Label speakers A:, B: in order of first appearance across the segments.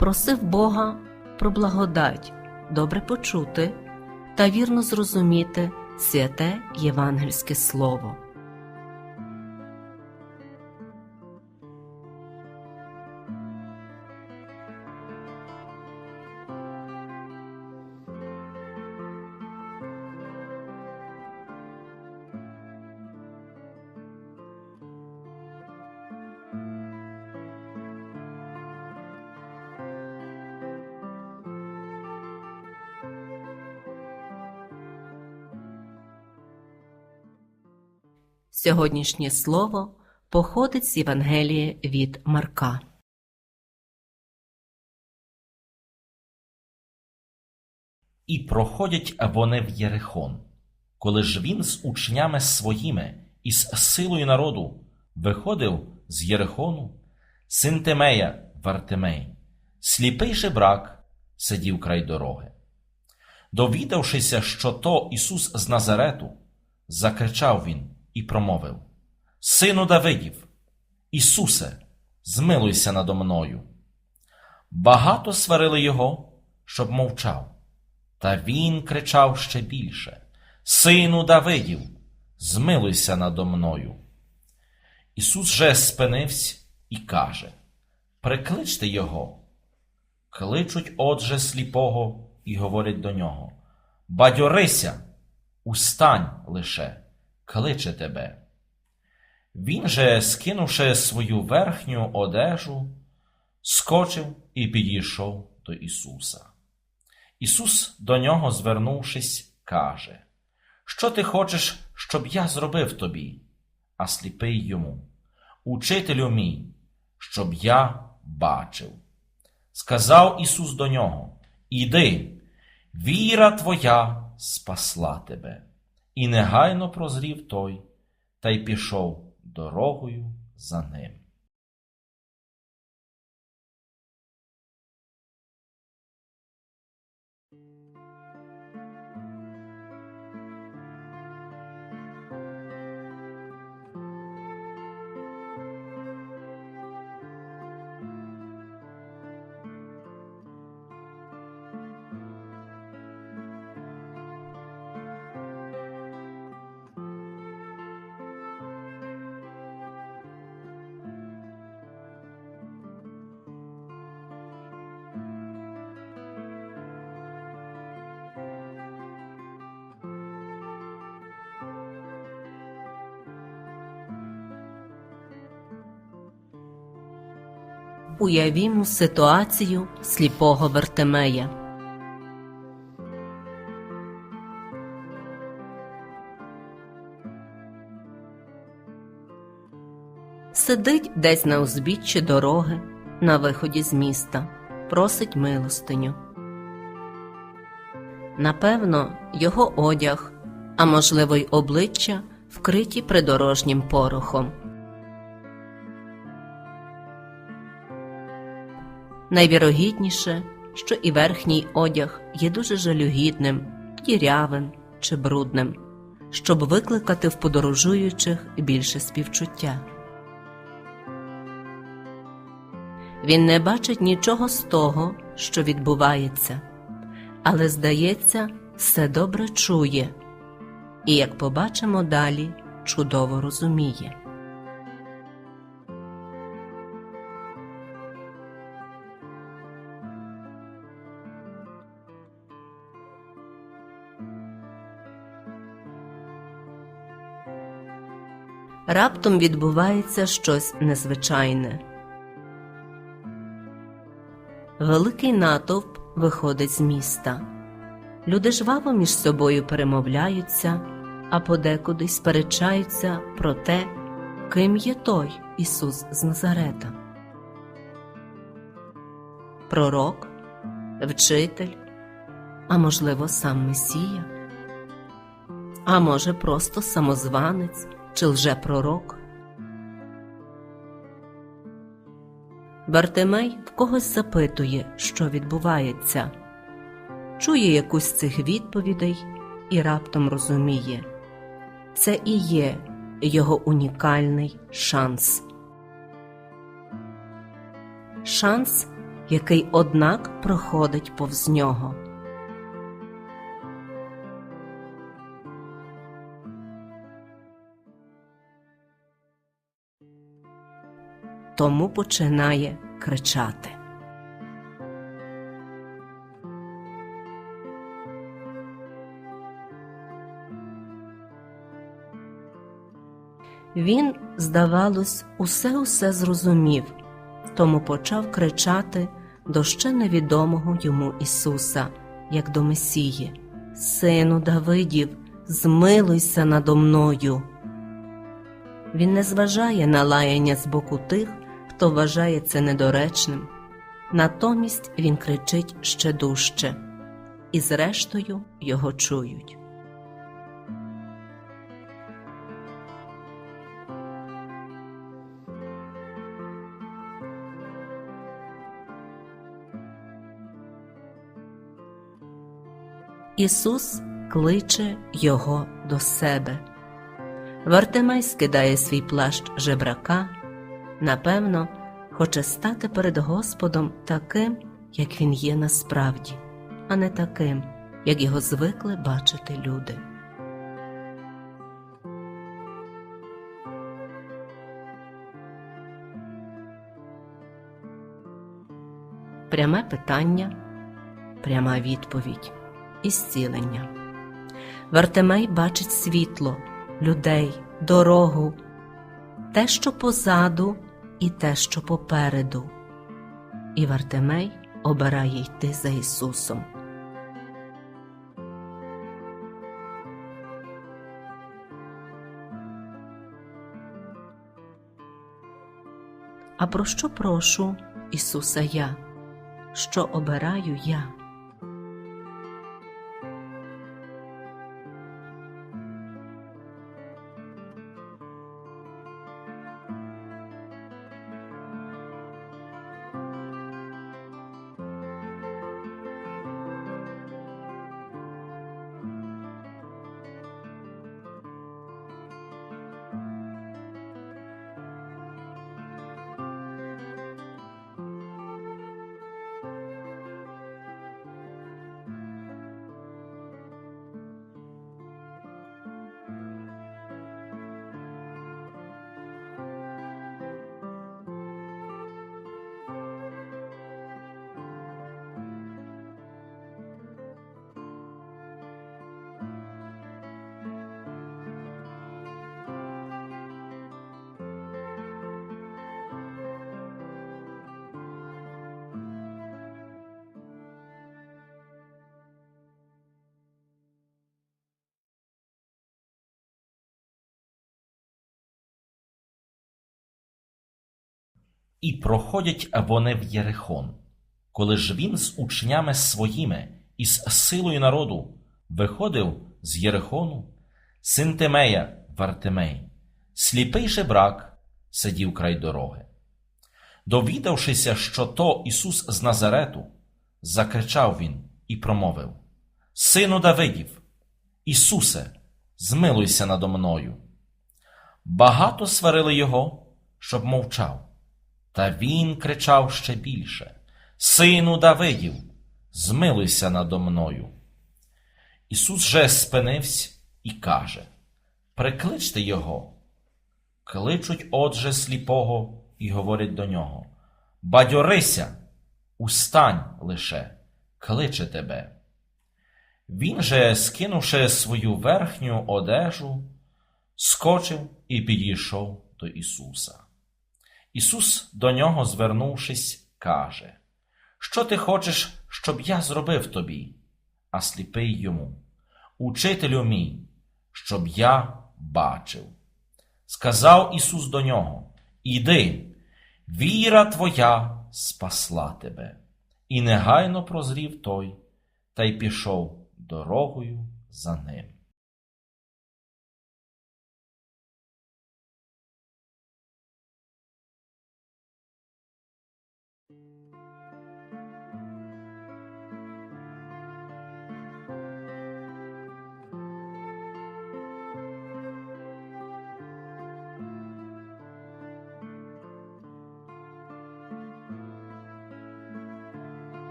A: просив Бога про благодать, добре почути та вірно зрозуміти святе євангельське слово. Сьогоднішнє слово походить з Євангелія від Марка.
B: І проходять вони в Єрихон. Коли ж він з учнями своїми і з силою народу виходив з Єрихону, син Тимея Вартимей, сліпий жебрак, сидів край дороги. Довідавшися, що то Ісус з Назарету, закричав він і промовив: Сину Давидів, Ісусе, змилуйся надо мною. Багато сварили його, щоб мовчав. Та він кричав ще більше: Сину Давидів, змилуйся надо мною. Ісус же спинився і каже: Прикличте його. Кличуть отже сліпого і говорять до нього: Бадьорися, устань лише, кличе тебе. Він же, скинувши свою верхню одежу, скочив і підійшов до Ісуса. Ісус до нього, звернувшись, каже: Що ти хочеш, щоб я зробив тобі? А сліпий йому, Учителю мій, щоб я бачив. Сказав Ісус до нього: Іди, віра твоя спасла тебе. І негайно прозрів той, та й пішов дорогою за ним.
A: Уявімо ситуацію сліпого Вертемея. Сидить десь на узбіччі дороги, на виході з міста, просить милостиню. Напевно, його одяг, а можливо, й обличчя вкриті придорожнім порохом. Найвірогідніше, що і верхній одяг є дуже жалюгідним, дірявим чи брудним, щоб викликати в подорожуючих більше співчуття. Він не бачить нічого з того, що відбувається, але, здається, все добре чує і, як побачимо далі, чудово розуміє. Раптом відбувається щось незвичайне. Великий натовп виходить з міста. Люди жваво між собою перемовляються, а подекуди сперечаються про те, ким є той Ісус з Назарета. Пророк, вчитель, а можливо, сам Месія, а може, просто самозванець чи лжепророк. Бартимей в когось запитує, що відбувається, чує якусь цих відповідей і раптом розуміє це і є його унікальний шанс. Шанс який, однак, проходить повз нього. Тому починає кричати. Він, здавалось, усе усе зрозумів, тому почав кричати до ще невідомого йому Ісуса, як до Месії: Сину Давидів, змилуйся надо мною. Він не зважає на лаяння з боку тих, хто вважає це недоречним. Натомість він кричить ще дужче, і зрештою його чують. Ісус кличе його до себе. Вартимей скидає свій плащ жебрака, напевно, хоче стати перед Господом таким, як він є насправді, а не таким, як його звикли бачити люди. Пряме питання, пряма відповідь і зцілення. Вартимей бачить світло, людей, дорогу, те, що позаду, і те, що попереду. І Вартимей обирає йти за Ісусом. А про що прошу Ісуса я? Що обираю я?
B: І проходять вони в Єрихон. Коли ж він з учнями своїми і з силою народу виходив з Єрихону, син Тимея Вартимей, сліпий жебрак, сидів край дороги. Довідавшися, що то Ісус з Назарету, закричав він і промовив: Сину Давидів, Ісусе, змилуйся надо мною. Багато сварили його, щоб мовчав. Та він кричав ще більше Сину Давидів, змилуйся надо мною. Ісус же спинився і каже Прикличте його. Кличуть отже сліпого і говорять до нього Бадьорися, устань лише, кличе тебе. Він же, скинувши свою верхню одежу, скочив і підійшов до Ісуса. Ісус, до нього звернувшись, каже Що ти хочеш, щоб я зробив тобі? А сліпий йому Учителю мій, щоб я бачив. Сказав Ісус до нього Іди, віра твоя спасла тебе. І негайно прозрів той, та й пішов дорогою за ним.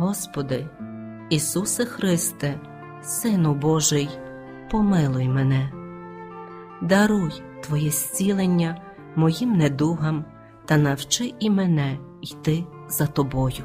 A: Господи, Ісусе Христе, Сину Божий, помилуй мене. Даруй Твоє зцілення моїм недугам та навчи і мене йти за Тобою.